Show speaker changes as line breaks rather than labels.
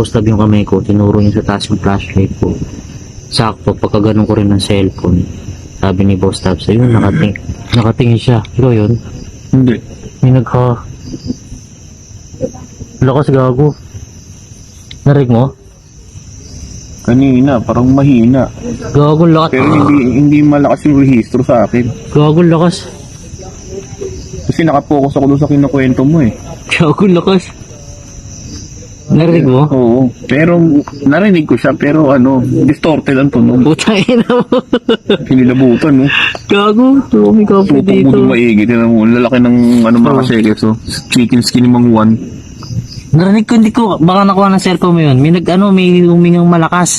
Post tab yung kamay ko, tinuro niya sa taas yung flashlight ko. Sakto, pagka ganun ko rin ng cellphone. Sabi ni Boss Tabs, ayun, nakating, nakatingin siya. Ikaw yun?
Hindi.
May nagka... Lakas gago. Narig mo?
Kanina, parang mahina.
Gago lakas.
Pero hindi hindi malakas yung rehistro sa akin.
Gago lakas.
Kasi nakapokus ako doon sa kinukwento mo eh.
Gago lakas. Narig mo?
Oo. Pero narinig ko siya pero ano, distorted ang tunog.
Putang ina mo.
Pinilabutan no.
Gago. Tumi ka po
Tutok mo
dito.
maigi. Tinan mo, lalaki ng ano mga
Oo.
kaseke. So, chicken skin ni Mang Juan.
Narinig ko, hindi ko, baka nakuha ng cellphone mo yun. May nag, ano, may humingang malakas.